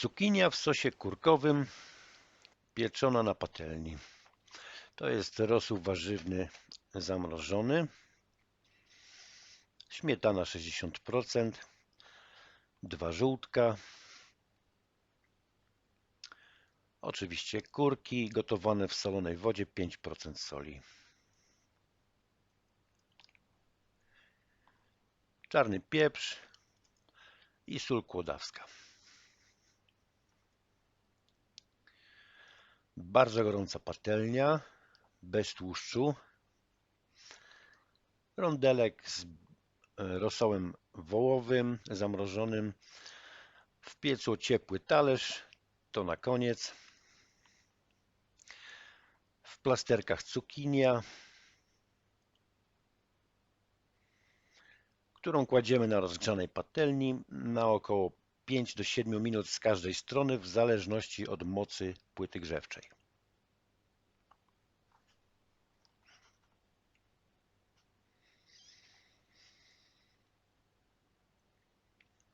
Cukinia w sosie kurkowym pieczona na patelni. To jest rosół warzywny zamrożony. Śmietana 60%, dwa żółtka. Oczywiście kurki gotowane w solonej wodzie 5% soli. Czarny pieprz i sól kłodawska. Bardzo gorąca patelnia, bez tłuszczu. Rondelek z rosołem wołowym, zamrożonym. W piecu ciepły talerz, to na koniec. W plasterkach cukinia, którą kładziemy na rozgrzanej patelni na około 5 do 7 minut z każdej strony w zależności od mocy płyty grzewczej.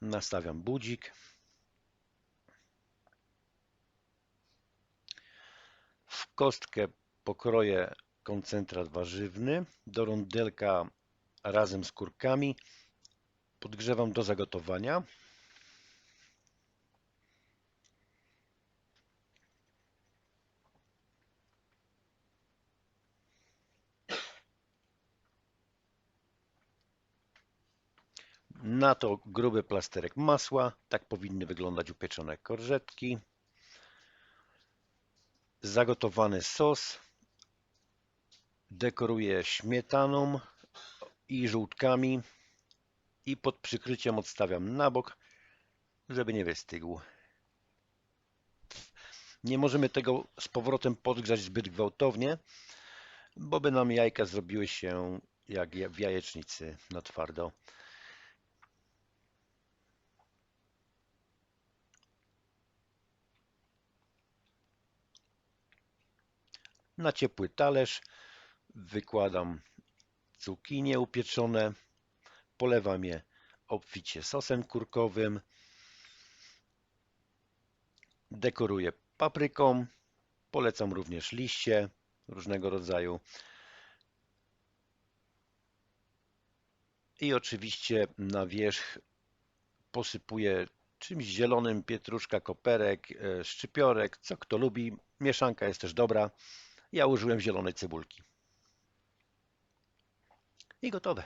Nastawiam budzik. W kostkę pokroję koncentrat warzywny. Do rondelka razem z kurkami podgrzewam do zagotowania. Na to gruby plasterek masła. Tak powinny wyglądać upieczone korżetki. Zagotowany sos dekoruję śmietaną i żółtkami i pod przykryciem odstawiam na bok, żeby nie wystygł. Nie możemy tego z powrotem podgrzać zbyt gwałtownie, bo by nam jajka zrobiły się jak w jajecznicy na twardo. Na ciepły talerz wykładam cukinie upieczone, polewam je obficie sosem kurkowym, dekoruję papryką, polecam również liście różnego rodzaju i oczywiście na wierzch posypuję czymś zielonym, pietruszka, koperek, szczypiorek, co kto lubi. Mieszanka jest też dobra. Ja użyłem zielonej cebulki. I gotowe.